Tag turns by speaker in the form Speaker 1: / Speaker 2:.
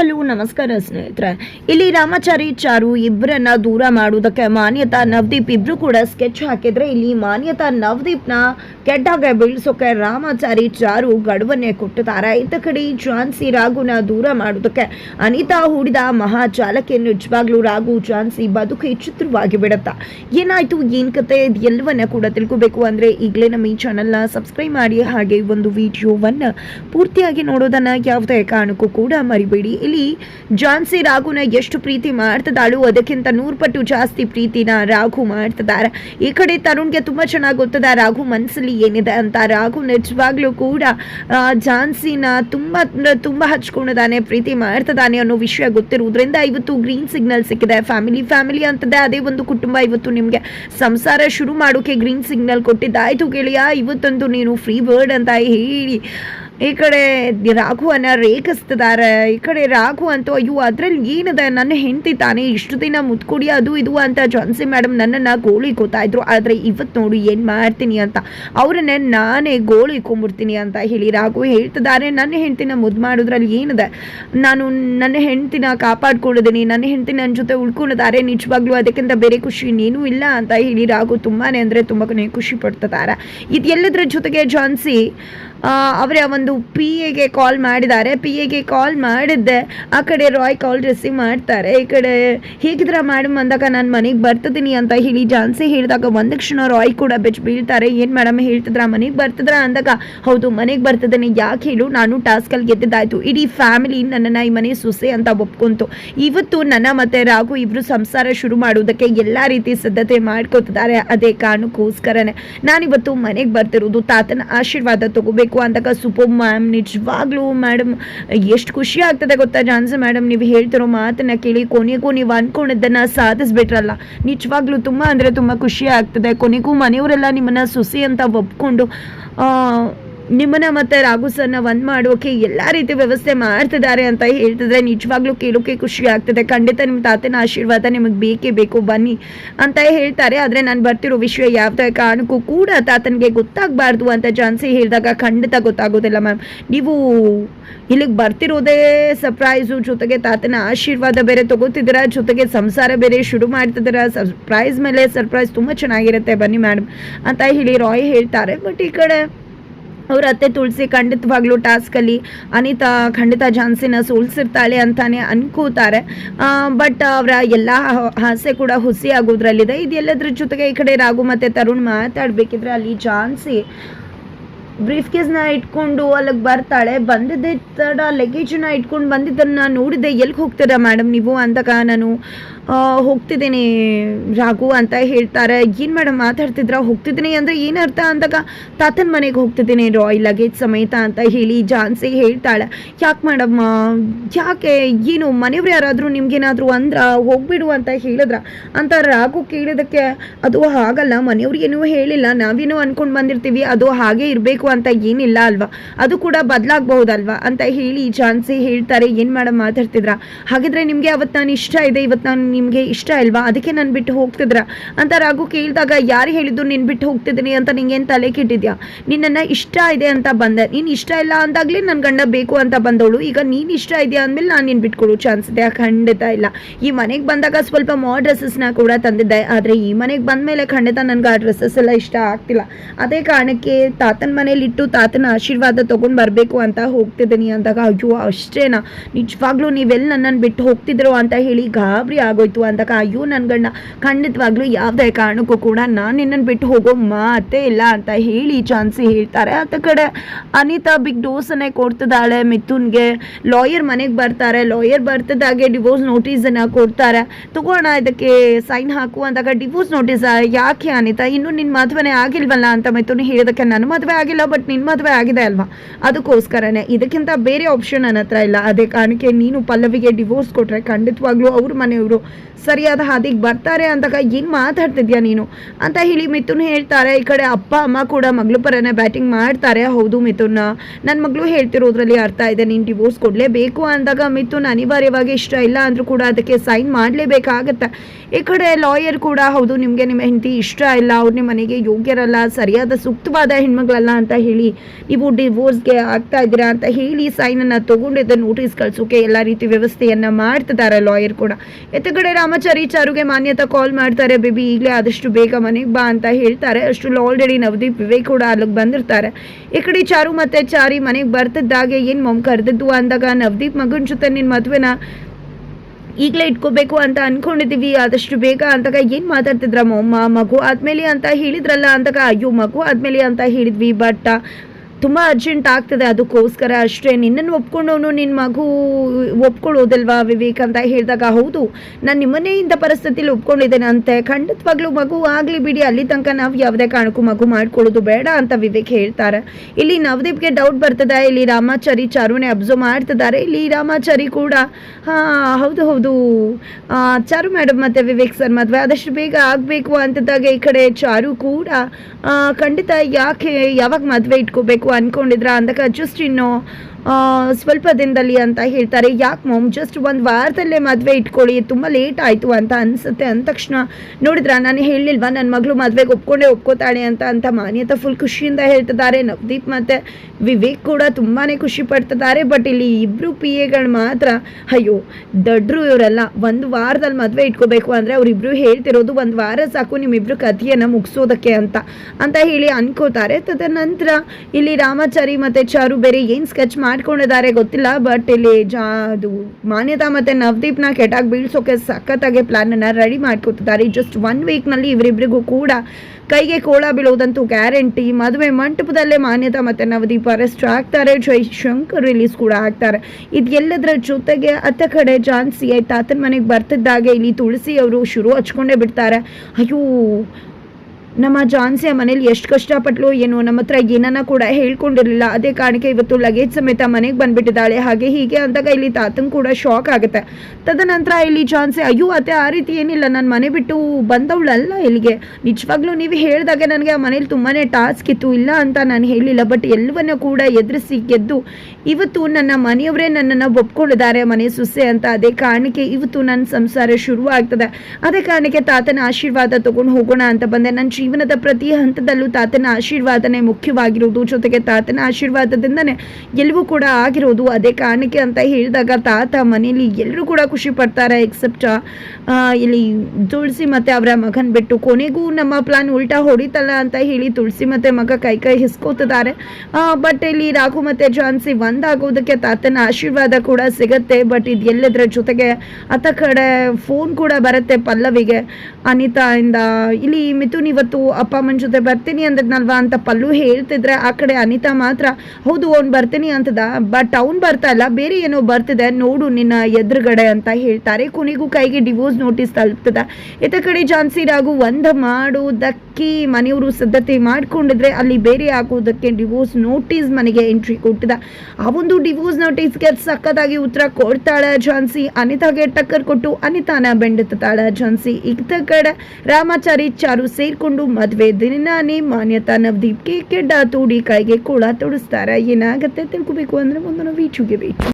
Speaker 1: Hello ನಮಸ್ಕಾರ ಸ್ನೇಹಿತರೆ. ಇಲ್ಲಿ ರಾಮಾಚಾರಿ ಚಾರು ಇಬ್ಬರನ್ನ ದೂರ ಮಾಡುವುದಕ್ಕೆ ಮಾನ್ಯತಾ ನವದೀಪ್ ಇಬ್ರು ಕೂಡ ಸ್ಕೆಚ್ ಹಾಕಿದ್ರೆ ಇಲ್ಲಿ ಮಾನ್ಯತಾ ನವದೀಪ್ನ ಕೆಟ್ಟಾಗ ಬೀಳ್ಸೋಕೆ ರಾಮಾಚಾರಿ ಚಾರು ಗಡುವನ್ನೇ ಕೊಟ್ಟಿದ್ದಾರೆ. ಇತ್ತ ಕಡೆ ಝಾನ್ಸಿ ರಾಘುನ ದೂರ ಮಾಡುವುದಕ್ಕೆ ಅನಿತಾ ಹೂಡಿದ ಮಹಾ ಚಾಲಕಿ ನಿಜವಾಗ್ಲೂ ರಾಘು ಝಾನ್ಸಿ ಬದುಕು ಚಿತ್ರವಾಗಿ ಬಿಡುತ್ತಾ. ಏನಾಯ್ತು? ಏನ್ ಕತೆ? ಎಲ್ಲವನ್ನ ಕೂಡ ತಿಳ್ಕೋಬೇಕು ಅಂದ್ರೆ ಈಗಲೇ ನಮ್ಮ ಈ ಚಾನೆಲ್ನ ಸಬ್ಸ್ಕ್ರೈಬ್ ಮಾಡಿ ಹಾಗೆ ಒಂದು ವಿಡಿಯೋವನ್ನ ಪೂರ್ತಿಯಾಗಿ ನೋಡೋದನ್ನ ಯಾವುದೇ ಕಾರಣಕ್ಕೂ ಕೂಡ ಮರಿಬೇಡಿ. ಇಲ್ಲಿ ಜಾನ್ಸಿ ರಾಘುನ ಎಷ್ಟು ಪ್ರೀತಿ ಮಾಡ್ತದಾಳು ಅದಕ್ಕಿಂತ ನೂರು ಪಟ್ಟು ಜಾಸ್ತಿ ಪ್ರೀತಿನ ರಾಘು ಮಾಡ್ತಿದ್ದಾರೆ. ಈ ಕಡೆ ತರುಣ್ಗೆ ತುಂಬ ಚೆನ್ನಾಗಿ ಗೊತ್ತದ, ರಾಘು ಮನಸ್ಸಲ್ಲಿ ಏನಿದೆ ಅಂತ. ರಾಘು ನಿಜವಾಗ್ಲೂ ಕೂಡ ಜಾನ್ಸಿನ ತುಂಬ ತುಂಬಾ ಹಚ್ಕೊಂಡಿದ್ದಾನೆ, ಪ್ರೀತಿ ಮಾಡ್ತದಾನೆ ಅನ್ನೋ ವಿಷಯ ಗೊತ್ತಿರುವುದರಿಂದ ಇವತ್ತು ಗ್ರೀನ್ ಸಿಗ್ನಲ್ ಸಿಕ್ಕಿದೆ. ಫ್ಯಾಮಿಲಿ ಫ್ಯಾಮಿಲಿ ಅಂತದೆ. ಅದೇ ಒಂದು ಕುಟುಂಬ ಇವತ್ತು ನಿಮಗೆ ಸಂಸಾರ ಶುರು ಮಾಡೋಕೆ ಗ್ರೀನ್ ಸಿಗ್ನಲ್ ಕೊಟ್ಟಿದ್ದಾಯ್ತು ಗೆಳೆಯ ಇವತ್ತೊಂದು ನೀನು ಫ್ರೀ ಬರ್ಡ್ ಅಂತ ಹೇಳಿ ಈ ಕಡೆ ರಾಘುವನ್ನ ರೇಖಿಸ್ತಿದ್ದಾರೆ ಈ ಕಡೆ ರಾಘು ಅಂತೂ, ಅಯ್ಯೋ, ಅದ್ರಲ್ಲಿ ಏನಿದೆ? ನನ್ನ ಹೆಂಡತಿ ತಾನೇ ಇಷ್ಟು ದಿನ ಮುತ್ಕೊಡಿ, ಅದು ಇದು ಅಂತ ಜಾನ್ಸಿ ಮೇಡಮ್ ನನ್ನನ್ನು ಗೋಳಿ ಕೋತಾ ಇದ್ರು. ಆದರೆ ಇವತ್ತು ನೋಡು, ಏನು ಮಾಡ್ತೀನಿ ಅಂತ. ಅವ್ರನ್ನೇ ನಾನೇ ಗೋಳಿ ಕೊಂಬಿಡ್ತೀನಿ ಅಂತ ಹೇಳಿ ರಾಘು ಹೇಳ್ತಿದ್ದಾರೆ. ನನ್ನ ಹೆಂಡತಿನ ಮುದ್ದು ಮಾಡೋದ್ರಲ್ಲಿ ಏನಿದೆ? ನಾನು ನನ್ನ ಹೆಂಡತಿನ ಕಾಪಾಡ್ಕೊಂಡಿದ್ದೀನಿ. ನನ್ನ ಹೆಂಡತಿ ನನ್ನ ಜೊತೆ ಉಳ್ಕೊಂಡಿದ್ದಾರೆ. ನಿಜವಾಗ್ಲೂ ಅದಕ್ಕಿಂತ ಬೇರೆ ಖುಷಿ ಇನ್ನೇನೂ ಇಲ್ಲ ಅಂತ ಹೇಳಿ ರಾಘು ತುಂಬಾನೇ ಅಂದರೆ ತುಂಬಾ ಖುಷಿ ಪಡ್ತಿದ್ದಾರೆ. ಇದೆಲ್ಲದರ ಜೊತೆಗೆ ಜಾನ್ಸಿ ಅವರ ಒಂದು ಪಿ ಎಗೆ ಕಾಲ್ ಮಾಡಿದ್ದಾರೆ. ಪಿ ಎಗೆ ಕಾಲ್ ಮಾಡಿದ್ದೆ. ಆ ಕಡೆ ರಾಯ್ ಕಾಲ್ ರಿಸೀವ್ ಮಾಡ್ತಾರೆ. ಈ ಕಡೆ ಹೇಗಿದ್ರ ಮೇಡಮ್ ಅಂದಾಗ ನಾನು ಮನೆಗೆ ಬರ್ತಿದ್ದೀನಿ ಅಂತ ಹೇಳಿ ಜಾನ್ಸಿ ಹೇಳಿದಾಗ ಒಂದು ಕ್ಷಣ ರಾಯ್ ಕೂಡ ಬೆಚ್ಚ ಬೀಳ್ತಾರೆ. ಏನು ಮೇಡಮ್ ಹೇಳ್ತಿದ್ರ? ಮನೆಗೆ ಬರ್ತಿದ್ರ ಅಂದಾಗ, ಹೌದು ಮನೆಗೆ ಬರ್ತದೇನೆ. ಯಾಕೆ ಹೇಳು? ನಾನು ಟಾಸ್ಕಲ್ಲಿ ಗೆದ್ದಿದ್ದಾಯಿತು. ಇಡೀ ಫ್ಯಾಮಿಲಿ ನನ್ನನ್ನು ಈ ಮನೆ ಸೊಸೆ ಅಂತ ಒಪ್ಕೊಂತು. ಇವತ್ತು ನನ್ನ ಮತ್ತೆ ರಾಘು ಇಬ್ಬರು ಸಂಸಾರ ಶುರು ಮಾಡುವುದಕ್ಕೆ ಎಲ್ಲ ರೀತಿ ಸಿದ್ಧತೆ ಮಾಡ್ಕೊತಿದ್ದಾರೆ. ಅದೇ ಕಾರಣಕ್ಕೋಸ್ಕರನೇ ನಾನಿವತ್ತು ಮನೆಗೆ ಬರ್ತಿರೋದು ತಾತನ ಆಶೀರ್ವಾದ ತಗೋಬೇಕು ಅಂದಾಗ ಸೂಪರ್ ಮ್ಯಾಮ್, ನಿಜವಾಗ್ಲೂ ಮೇಡಮ್, ಎಷ್ಟು ಖುಷಿ ಆಗ್ತದೆ ಗೊತ್ತಾ ಜಾನ್ಸಿ ಮೇಡಮ್, ನೀವು ಹೇಳ್ತಿರೋ ಮಾತನ್ನು ಕೇಳಿ ಕೊನೆಗೂ ನೀವು ಅನ್ಕೊಂಡಿದ್ದನ್ನ ಸಾಧಿಸ್ಬಿಟ್ರಲ್ಲ. ನಿಜವಾಗ್ಲೂ ತುಂಬ ಅಂದರೆ ತುಂಬ ಖುಷಿ ಆಗ್ತದೆ. ಕೊನೆಗೂ ಮನೆಯವರೆಲ್ಲ ನಿಮ್ಮನ್ನು ಸುಸಿ ಅಂತ ಒಪ್ಕೊಂಡು ನಿಮ್ಮನ್ನ ಮತ್ತೆ ರಾಘು ಸರ್ನ ಒಂದ್ ಮಾಡೋಕೆ ಎಲ್ಲಾ ರೀತಿ ವ್ಯವಸ್ಥೆ ಮಾಡ್ತಿದ್ದಾರೆ ಅಂತ ಹೇಳ್ತಿದ್ರೆ ನಿಜವಾಗ್ಲೂ ಕೇಳೋಕೆ ಖುಷಿ ಆಗ್ತದೆ. ಖಂಡಿತ ನಿಮ್ಮ ತಾತನ ಆಶೀರ್ವಾದ ನಿಮಗೆ ಬೇಕೇ ಬೇಕು. ಬನ್ನಿ ಅಂತ ಹೇಳ್ತಾರೆ. ಆದ್ರೆ ನಾನು ಬರ್ತಿರೋ ವಿಷಯ ಯಾವುದೇ ಕಾರಣಕ್ಕೂ ಕೂಡ ತಾತನಿಗೆ ಗೊತ್ತಾಗಬಾರ್ದು ಅಂತ ಜಾನ್ಸಿ ಹೇಳಿದಾಗ ಖಂಡಿತ ಗೊತ್ತಾಗೋದಿಲ್ಲ ಮ್ಯಾಮ್. ನೀವು ಇಲ್ಲಿಗೆ ಬರ್ತಿರೋದೇ ಸರ್ಪ್ರೈಸು. ಜೊತೆಗೆ ತಾತನ ಆಶೀರ್ವಾದ ಬೇರೆ ತಗೋತಿದ್ದೀರಾ? ಜೊತೆಗೆ ಸಂಸಾರ ಬೇರೆ ಶುರು ಮಾಡ್ತಿದ್ದೀರಾ? ಸರ್ಪ್ರೈಸ್ ಮೇಲೆ ಸರ್ಪ್ರೈಸ್ ತುಂಬ ಚೆನ್ನಾಗಿರುತ್ತೆ. ಬನ್ನಿ ಮೇಡಮ್ ಅಂತ ಹೇಳಿ ರಾಯ್ ಹೇಳ್ತಾರೆ. ಬಟ್ ಈ ಕಡೆ ಅವ್ರ ಅತ್ತೆ ತುಳಸಿ ಖಂಡಿತವಾಗ್ಲೂ ಟಾಸ್ಕಲ್ಲಿ ಅನಿತಾ, ಖಂಡಿತ ಝಾನ್ಸಿನ ಸೋಲ್ಸಿರ್ತಾಳೆ ಅಂತಾನೆ ಅನ್ಕೋತಾರೆ. ಬಟ್ ಅವರ ಎಲ್ಲ ಹಾಸ್ಯ ಕೂಡ ಹುಸಿ ಆಗೋದ್ರಲ್ಲಿದೆ. ಇದೆಲ್ಲದ್ರ ಜೊತೆಗೆ ಈ ಕಡೆ ರಾಘು ಮತ್ತೆ ತರುಣ್ ಮಾತಾಡ್ಬೇಕಿದ್ರೆ ಅಲ್ಲಿ ಝಾನ್ಸಿ ಬ್ರೀಫ್ ಕೇಸ್ನ ಇಟ್ಕೊಂಡು ಅಲ್ಲಿಗೆ ಬರ್ತಾಳೆ. ಬಂದಿದ್ದೆ ತಡ ಲಗೇಜನ್ನ ಇಟ್ಕೊಂಡು ಬಂದಿದ್ದನ್ನ ನೋಡಿದೆ ಎಲ್ಲಿಗೆ ಹೋಗ್ತೀರಾ ಮೇಡಮ್ ನೀವು? ಅಂದಾಗ ನಾನು ಹೋಗ್ತಿದ್ದೀನಿ ರಾಘು ಅಂತ ಹೇಳ್ತಾರೆ. ಏನು ಮೇಡಮ್ ಮಾತಾಡ್ತಿದ್ರ? ಹೋಗ್ತಿದ್ದೀನಿ ಅಂದರೆ ಏನು ಅರ್ಥ? ಅಂದಾಗ ತಾತನ ಮನೆಗೆ ಹೋಗ್ತಿದ್ದೀನಿ ರಾಯ್ ಲಗೇಜ್ ಸಮೇತ ಅಂತ ಹೇಳಿ ಜಾನ್ಸಿ ಹೇಳ್ತಾಳೆ. ಯಾಕೆ ಮೇಡಮ್ ಯಾಕೆ? ಏನು, ಮನೆಯವ್ರು ಯಾರಾದರೂ ನಿಮ್ಗೇನಾದರೂ ಅಂದ್ರ ಹೋಗ್ಬಿಡು ಅಂತ ಹೇಳಿದ್ರ? ಅಂತ ರಾಘು ಕೇಳಿದಕ್ಕೆ, ಅದು ಹಾಗಲ್ಲ. ಮನೆಯವ್ರಿಗೇನೂ ಹೇಳಿಲ್ಲ. ನಾವೇನೋ ಅಂದ್ಕೊಂಡು ಬಂದಿರ್ತೀವಿ. ಅದು ಹಾಗೆ ಇರಬೇಕು ಅಂತ ಏನಿಲ್ಲ ಅಲ್ವಾ? ಅದು ಕೂಡ ಬದಲಾಗಬಹುದಲ್ವಾ? ಅಂತ ಹೇಳಿ ಝಾನ್ಸಿ ಹೇಳ್ತಾರೆ, ಏನು ಮೇಡಮ್ ಮಾತಾಡ್ತಿದ್ರ? ಹಾಗಿದ್ರೆ ನಿಮಗೆ ಅವತ್ತು ನಾನು ಇಷ್ಟ ಇದೆ ಇವತ್ತು ನಾನು ನಿಮಗೆ ಇಷ್ಟ ಇಲ್ವಾ ಅದಕ್ಕೆ ನಾನು ಬಿಟ್ಟು ಹೋಗ್ತಿದ್ರ? ಅಂತ ರಾಘು ಕೇಳಿದಾಗ, ಯಾರು ಹೇಳಿದ್ದು ನೀನು ಬಿಟ್ಟು ಹೋಗ್ತಿದ್ದೀನಿ ಅಂತ ನಿಂಗೇನು ತಲೆ ಕೆಟ್ಟಿದ್ಯಾ? ನಿನ್ನನ್ನು ಇಷ್ಟ ಇದೆ ಅಂತ ಬಂದೆ. ನೀನು ಇಷ್ಟ ಇಲ್ಲ ಅಂದಾಗಲೇ ನನ್ನ ಗಂಡ ಬೇಕು ಅಂತ ಬಂದವಳು. ಈಗ ನೀನು ಇಷ್ಟ ಇದೆಯಾ ಅಂದಮೇಲೆ ನಾನು ನಿನ್ನ ಬಿಟ್ಕೊಡು ಚಾನ್ಸ್ ಇದೆ ಖಂಡಿತ ಇಲ್ಲ. ಈ ಮನೆಗೆ ಬಂದಾಗ ಸ್ವಲ್ಪ ಮಾ ಡ್ರೆಸ್ಸಸ್ನ ಕೂಡ ತಂದಿದ್ದೆ. ಆದರೆ ಈ ಮನೆಗೆ ಬಂದಮೇಲೆ ಖಂಡಿತ ನನಗೆ ಆ ಡ್ರೆಸ್ಸಸ್ ಎಲ್ಲ ಇಷ್ಟ ಆಗ್ತಿಲ್ಲ. ಅದೇ ಕಾರಣಕ್ಕೆ ತಾತನ ಮನೇಲಿ ಇಟ್ಟು ತಾತನ ಆಶೀರ್ವಾದ ತೊಗೊಂಡು ಬರಬೇಕು ಅಂತ ಹೋಗ್ತಿದ್ದೀನಿ ಅಂದಾಗ, ಅಯ್ಯೋ, ಅಷ್ಟೇನಾ? ನಿಜವಾಗ್ಲೂ ನೀವೆಲ್ಲ ನನ್ನನ್ನು ಬಿಟ್ಟು ಹೋಗ್ತಿದ್ರು ಅಂತ ಹೇಳಿ ಗಾಬರಿ ಆಗೋಯ್ತು ಅಂದಾಗ, ಅಯ್ಯೋ ಗಂಡ ಖಂಡಿತವಾಗ್ಲೂ ಯಾವುದೇ ಕಾರಣಕ್ಕೂ ಕೂಡ ನಾನು ನಿನ್ನನ್ನು ಬಿಟ್ಟು ಹೋಗೋ ಮಾತೇ ಇಲ್ಲ ಅಂತ ಹೇಳಿ ಚಾನ್ಸಿ ಹೇಳ್ತಾರೆ. ಆತ ಕಡೆ ಅನಿತಾ ಬಿಗ್ ಡೋಸನ್ನೇ ಕೊಡ್ತಿದ್ದಾಳೆ ಮಿಥುನ್ಗೆ. ಲಾಯರ್ ಮನೆಗೆ ಬರ್ತಾರೆ. ಲಾಯರ್ ಬರ್ತಿದ್ದಾಗೆ ಡಿವೋರ್ಸ್ ನೋಟಿಸನ್ನು ಕೊಡ್ತಾರೆ. ತಗೋಣ, ಇದಕ್ಕೆ ಸೈನ್ ಹಾಕು ಅಂದಾಗ, ಡಿವೋರ್ಸ್ ನೋಟಿಸ್? ಯಾಕೆ ಅನಿತಾ? ಇನ್ನೂ ನಿನ್ನ ಮದುವೆನೇ ಆಗಿಲ್ವಲ್ಲ? ಅಂತ ಮಿಥುನ್ ಹೇಳಿದಕ್ಕೆ ನನ್ನ ಮದುವೆ ಆಗಿಲ್ಲ ಬಟ್ ನಿನ್ನ ಮದುವೆ ಆಗಿದೆ ಅಲ್ವಾ? ಅದಕ್ಕೋಸ್ಕರನೇ. ಇದಕ್ಕಿಂತ ಬೇರೆ ಆಪ್ಷನ್ ನನ್ನ ಹತ್ರ ಇಲ್ಲ. ಅದೇ ಕಾರಣಕ್ಕೆ ನೀನು ಪಲ್ಲವಿಗೆ ಡಿವೋರ್ಸ್ ಕೊಟ್ರೆ ಖಂಡಿತವಾಗ್ಲೂ ಅವ್ರ ಮನೆಯವರು ಸರಿಯಾದ ಹಾದಿಗೆ ಬರ್ತಾರೆ ಅಂದಾಗ ಏನು ಮಾತಾಡ್ತಿದ್ಯಾ ನೀನು? ಅಂತ ಹೇಳಿ ಮಿಥುನ್ ಹೇಳ್ತಾರೆ, ಈ ಕಡೆ ಅಪ್ಪ, ಅಮ್ಮ ಕೂಡ ಮಗಳು ಪರನೇ ಬ್ಯಾಟಿಂಗ್ ಮಾಡ್ತಾರೆ. ಹೌದು ಮಿಥುನ್. ನನ್ನ ಮಗಳು ಹೇಳ್ತಿರೋದ್ರಲ್ಲಿ ಅರ್ಥ ಇದೆ. ನೀನು ಡಿವೋರ್ಸ್ ಕೊಡಲೇಬೇಕು ಅಂದಾಗ ಮಿಥುನ್ ಅನಿವಾರ್ಯವಾಗಿ ಇಷ್ಟ ಇಲ್ಲ ಅಂದರೂ ಕೂಡ ಅದಕ್ಕೆ ಸೈನ್ ಮಾಡಲೇಬೇಕಾಗತ್ತೆ. ಈ ಕಡೆ ಲಾಯರ್ ಕೂಡ, ಹೌದು, ನಿಮಗೆ ನಿಮ್ಮ ಹೆಂಡತಿ ಇಷ್ಟ ಇಲ್ಲ. ಅವ್ರು ನಿಮ್ಮ ಮನೆಗೆ ಯೋಗ್ಯರಲ್ಲ, ಸರಿಯಾದ, ಸೂಕ್ತವಾದ ಹೆಣ್ಮಗಳಲ್ಲ ಅಂತ ಅಂತ ಹೇಳಿ ನೀವು ಡಿವೋರ್ಸ್ಗೆ ಆಗ್ತಾ ಇದ್ದೀರಾ ಅಂತ ಹೇಳಿ ಸೈನನ್ನು ತಗೊಂಡಿದ್ದ ನೋಟಿಸ್ ಕಳ್ಸೋಕೆ ಎಲ್ಲ ರೀತಿ ವ್ಯವಸ್ಥೆಯನ್ನ ಮಾಡ್ತಿದ್ದಾರೆ ಲಾಯರ್ ಕೂಡ. ಎತ್ತ ರಾಮಚಾರಿ ರಾಮಾಚಾರಿ ಚಾರುಗೆ ಮಾನ್ಯತಾ ಕಾಲ್ ಮಾಡ್ತಾರೆ, ಬೇಬಿ, ಈಗಲೇ ಆದಷ್ಟು ಬೇಗ ಮನೆಗೆ ಬಾ ಅಂತ ಹೇಳ್ತಾರೆ. ಅಷ್ಟು ಆಲ್ರೆಡಿ ನವದೀಪ್ ವಿವೇಕ್ ಕೂಡ ಅಲ್ಲಿಗೆ ಬಂದಿರ್ತಾರೆ. ಈ ಕಡೆ ಚಾರು ಮತ್ತೆ ಚಾರಿ ಮನೆಗೆ ಬರ್ತಿದ್ದಾಗೆ ಏನು ಮೊಮ್ ಕರೆದಿದ್ದು ಅಂದಾಗ ನವದೀಪ್ ಮಗನ ಜೊತೆ ನಿನ್ನ ಮದುವೆನ ಈಗಲೇ ಇಟ್ಕೋಬೇಕು ಅಂತ ಅನ್ಕೊಂಡಿದ್ದೀವಿ. ಆದಷ್ಟು ಬೇಗ ಅಂತಕ ಏನು ಮಾತಾಡ್ತಿದ್ರಮ್ಮ ಮಗು ಆದ್ಮೇಲೆ ಅಂತ ಹೇಳಿದ್ರಲ್ಲ ಅಂತಕ? ಅಯ್ಯೋ, ಮಗು ಆದ್ಮೇಲೆ ಅಂತ ಹೇಳಿದ್ವಿ ಬಟ್ ತುಂಬ ಅರ್ಜೆಂಟ್ ಆಗ್ತದೆ ಅದಕ್ಕೋಸ್ಕರ ಅಷ್ಟೇ. ನಿನ್ನನ್ನು ಒಪ್ಕೊಂಡವನು ನಿನ್ನ ಮಗು ಒಪ್ಕೊಳ್ಳೋದಲ್ವಾ ವಿವೇಕ್ ಅಂತ ಹೇಳಿದಾಗ ಹೌದು, ನಾನು ನಿಮ್ಮನ್ನೇ ಇಂಥ ಪರಿಸ್ಥಿತಿಲಿ ಒಪ್ಕೊಂಡಿದ್ದೇನೆ ಅಂತೆ. ಖಂಡಿತವಾಗ್ಲೂ ಮಗು ಆಗಲಿ ಬಿಡಿ, ಅಲ್ಲಿ ತನಕ ನಾವು ಯಾವುದೇ ಕಾರಣಕ್ಕೂ ಮಗು ಮಾಡ್ಕೊಳ್ಳೋದು ಬೇಡ ಅಂತ ವಿವೇಕ್ ಹೇಳ್ತಾರೆ. ಇಲ್ಲಿ ನವದೀಪ್ಗೆ ಡೌಟ್ ಬರ್ತದೆ, ಇಲ್ಲಿ ರಾಮಾಚಾರಿ ಚಾರುನೇ ಅಬ್ಸರ್ವ್ ಮಾಡ್ತಿದ್ದಾರೆ, ಇಲ್ಲಿ ರಾಮಾಚಾರಿ ಕೂಡ, ಹಾಂ, ಹೌದು ಹೌದು. ಚಾರು ಮೇಡಮ್ ಮತ್ತು ವಿವೇಕ್ ಸರ್ ಮದುವೆ, ಆದಷ್ಟು ಬೇಗ ಆಗಬೇಕು ಅಂತಿದ್ದಾಗ ಈ ಕಡೆ ಚಾರು ಕೂಡ ಖಂಡಿತ ಯಾಕೆ, ಯಾವಾಗ ಮದುವೆ ಇಟ್ಕೋಬೇಕು ಅನ್ಕೊಂಡಿದ್ರ? ಅಂದಾಗ ಜಸ್ಟ್ ಇನ್ನು ಸ್ವಲ್ಪ ದಿನದಲ್ಲಿ ಅಂತ ಹೇಳ್ತಾರೆ. ಯಾಕೆ ಮಾಮ್? ಜಸ್ಟ್ ಒಂದು ವಾರದಲ್ಲೇ ಮದುವೆ ಇಟ್ಕೊಳ್ಳಿ. ತುಂಬ ಲೇಟ್ ಆಯಿತು ಅಂತ ಅನಿಸುತ್ತೆ ಅಂದ ತಕ್ಷಣ ನೋಡಿದ್ರ? ನಾನು ಹೇಳಿಲ್ವಾ ನನ್ನ ಮಗಳು ಮದುವೆಗೆ ಒಪ್ಕೊಂಡೇ ಒಪ್ಕೋತಾಳೆ ಅಂತ ಅಂತ ಮಾನ್ಯತಾ ಫುಲ್ ಖುಷಿಯಿಂದ ಹೇಳ್ತಿದ್ದಾರೆ. ನವದೀಪ್ ಮತ್ತು ವಿವೇಕ್ ಕೂಡ ತುಂಬಾ ಖುಷಿ ಪಡ್ತಿದ್ದಾರೆ. ಬಟ್ ಇಲ್ಲಿ ಇಬ್ಬರು ಪಿ ಎಗಳು ಮಾತ್ರ ಅಯ್ಯೋ, ದಡ್ರು ಇವರೆಲ್ಲ. ಒಂದು ವಾರದಲ್ಲಿ ಮದುವೆ ಇಟ್ಕೋಬೇಕು ಅಂದರೆ ಅವರಿಬ್ರು ಹೇಳ್ತಿರೋದು ಒಂದು ವಾರ ಸಾಕು ನಿಮ್ಮಿಬ್ರು ಕಥೆಯನ್ನು ಮುಗಿಸೋದಕ್ಕೆ ಅಂತ ಅಂತ ಹೇಳಿ ಅನ್ಕೋತಾರೆ. ತದನಂತರ ಇಲ್ಲಿ ರಾಮಾಚಾರಿ ಮತ್ತು ಚಾರು ಬೇರೆ ಏನು ಸ್ಕೆಚ್ ಮಾಡ್ಕೊಂಡಿದ್ದಾರೆ ಗೊತ್ತಿಲ್ಲ ಬಟ್ ಇಲ್ಲಿ ಜಾ, ಅದು ಮಾನ್ಯತಾ ಮತ್ತು ನವದೀಪ್ನ ಕೆಟಾಗಿ ಬೀಳ್ಸೋಕೆ ಸಖತ್ತಾಗಿ ಪ್ಲ್ಯಾನನ್ನು ರೆಡಿ ಮಾಡ್ಕೋತಿದ್ದಾರೆ ಜಸ್ಟ್ ಒನ್ ವೀಕ್ನಲ್ಲಿ ಇವರಿಬ್ಬರಿಗೂ ಕೂಡ ಕೈಗೆ ಕೋಳ ಬೀಳೋದಂತೂ ಗ್ಯಾರಂಟಿ ಮದುವೆ ಮಂಟಪದಲ್ಲೇ ಮಾನ್ಯತಾ ಮತ್ತು ನವದೀಪ್ ಅರೆಸ್ಟ್ ಆಗ್ತಾರೆ. ಜೈ ಶಂಕರ್ ರಿಲೀಸ್ ಕೂಡ ಆಗ್ತಾರೆ. ಇದೆಲ್ಲದರ ಜೊತೆಗೆ ಅತ್ತ ಕಡೆ ಜಾನ್ಸಿ ತಾತನ ಮನೆಗೆ ಬರ್ತಿದ್ದಾಗೆ ಇಲ್ಲಿ ತುಳಸಿ ಅವರು ಶುರು ಹಚ್ಕೊಂಡೇ ಬಿಡ್ತಾರೆ. ಅಯ್ಯೋ ನಮ್ಮ ಜಾನ್ಸಿಯ ಮನೇಲಿ ಎಷ್ಟು ಕಷ್ಟಪಟ್ಲು ಏನು, ನಮ್ಮ ಹತ್ರ ಏನನ್ನ ಕೂಡ ಹೇಳ್ಕೊಂಡಿರಲಿಲ್ಲ. ಅದೇ ಕಾರಣಕ್ಕೆ ಇವತ್ತು ಲಗೇಜ್ ಸಮೇತ ಮನೆಗೆ ಬಂದ್ಬಿಟ್ಟಿದ್ದಾಳೆ. ಹಾಗೆ ಹೀಗೆ ಅಂದಾಗ ಇಲ್ಲಿ ತಾತನ ಕೂಡ ಶಾಕ್ ಆಗುತ್ತೆ. ತದನಂತರ ಇಲ್ಲಿ ಜಾನ್ಸಿ, ಅಯ್ಯೋ, ಅತ್ತೆ, ಆ ರೀತಿ ಏನಿಲ್ಲ. ನಾನು ಮನೆ ಬಿಟ್ಟು ಬಂದವಳಲ್ಲ ಇಲ್ಲಿಗೆ. ನಿಜವಾಗ್ಲೂ ನೀವು ಹೇಳಿದಾಗ ನನಗೆ ಆ ಮನೇಲಿ ತುಂಬಾ ಟಾಸ್ಕ್ ಇತ್ತು. ಇಲ್ಲ ಅಂತ ನಾನು ಹೇಳಿಲ್ಲ. ಬಟ್ ಎಲ್ಲವನ್ನೂ ಕೂಡ ಎದುರಿಸಿ ಗೆದ್ದು ಇವತ್ತು ನನ್ನ ಮನೆಯವರೇ ನನ್ನನ್ನು ಒಪ್ಕೊಂಡಿದ್ದಾರೆ. ಮನೆ ಸುಸೆ ಅಂತ. ಅದೇ ಕಾರಣಕ್ಕೆ ಇವತ್ತು ನನ್ನ ಸಂಸಾರ ಶುರು ಆಗ್ತದೆ ಅದೇ ಕಾರಣಕ್ಕೆ ತಾತನ ಆಶೀರ್ವಾದ ತಗೊಂಡು ಹೋಗೋಣ ಅಂತ ಬಂದೆ. ನನ್ನ ಜೀವನದ ಪ್ರತಿ ಹಂತದಲ್ಲೂ ತಾತನ ಆಶೀರ್ವಾದನೆ ಮುಖ್ಯವಾಗಿರುವುದು. ಜೊತೆಗೆ ತಾತನ ಆಶೀರ್ವಾದದಿಂದನೇ ಎಲ್ಲವೂ ಕೂಡ ಆಗಿರೋದು ಅದೇ ಕಾರಣಕ್ಕೆ ಅಂತ ಹೇಳಿದಾಗ ತಾತ ಮನೇಲಿ ಎಲ್ಲರೂ ಕೂಡ ಖುಷಿ ಪಡ್ತಾರೆ ಎಕ್ಸೆಪ್ಟ್ ಇಲ್ಲಿ ತುಳಸಿ ಮತ್ತೆ ಅವರ ಮಗನ ಬಿಟ್ಟು ಕೊನೆಗೂ ನಮ್ಮ ಪ್ಲಾನ್ ಉಲ್ಟಾ ಹೊಡಿತಲ್ಲ ಅಂತ ಹೇಳಿ ತುಳಸಿ ಮತ್ತೆ ಮಗ ಕೈ ಕೈ ಹಿಸ್ಕೋತಿದ್ದಾರೆ. ಬಟ್ ಇಲ್ಲಿ ರಾಘು ಮತ್ತೆ ಜಾನ್ಸಿ ಒಂದಾಗೋದಕ್ಕೆ ತಾತನ ಆಶೀರ್ವಾದ ಕೂಡ ಸಿಗತ್ತೆ ಬಟ್ ಇದು ಎಲ್ಲದರ ಜೊತೆಗೆ ಆತ ಕಡೆ ಫೋನ್ ಕೂಡ ಬರುತ್ತೆ ಪಲ್ಲವಿಗೆ. ಅನಿತಾ ಇಂದ ಇಲ್ಲಿ ಮಿಥುನ್ ಇವತ್ತು ಅಪ್ಪ ಅಮ್ಮನ ಜೊತೆ ಬರ್ತೀನಿ ಅಂದದ್ನಲ್ವಾ ಅಂತ ಪಲ್ಲು ಹೇಳ್ತಿದ್ರೆ ಆ ಕಡೆ ಅನಿತಾ ಮಾತ್ರ, ಹೌದು, ಅವ್ನು ಬರ್ತೀನಿ ಅಂತದ ಬಟ್ ಅವ್ನು ಬರ್ತಾ ಇಲ್ಲ, ಬೇರೆ ಏನೋ ಬರ್ತಿದೆ, ನೋಡು ನಿನ್ನ ಎದುರುಗಡೆ ಅಂತ ಹೇಳ್ತಾರೆ. ಕೊನೆಗೂ ಕೈಗೆ ಡಿವೋರ್ಸ್ ನೋಟಿಸ್ ತಲುಪ್ತದ. ಇತ ಕಡೆ ಜಾನ್ಸಿ ರಾಗು ಒಂದ ಮಾಡೋದಕ್ಕೆ ಮನೆಯವರು ಸಿದ್ಧತೆ ಮಾಡ್ಕೊಂಡಿದ್ರೆ ಅಲ್ಲಿ ಬೇರೆ ಆಗೋದಕ್ಕೆ ಡಿವೋರ್ಸ್ ನೋಟಿಸ್ ಮನೆಗೆ ಎಂಟ್ರಿ ಕೊಟ್ಟಿದ. ಆ ಒಂದು ಡಿವೋರ್ಸ್ ನೋಟಿಸ್ಗೆ ಸಖತ್ತಾಗಿ ಉತ್ತರ ಕೊಡ್ತಾಳ ಜಾನ್ಸಿ. ಅನಿತಾಗೆ ಟಕ್ಕರ್ ಕೊಟ್ಟು ಅನಿತಾನ ಬೆಂಡೆತ್ತಾಳೆ ಜಾನ್ಸಿ. ಇತ ಕಡೆ ರಾಮಾಚಾರಿ, ಚಾರು ಸೇರ್ಕೊಂಡು ಮದುವೆ ದಿನಾನೇ ಮಾನ್ಯತಾ ನವದೀಪ್ಗೆ ಕೆಡ್ಡ ತೋಡಿ ಕೈಗೆ ಕೋಳ ತೊಡಿಸ್ತಾರೆ. ಏನಾಗತ್ತೆ ತಿಳ್ಕೊಬೇಕು ಅಂದ್ರೆ ಮುಂದಿನ ವೀಚುಗೆ ಬೇಕು.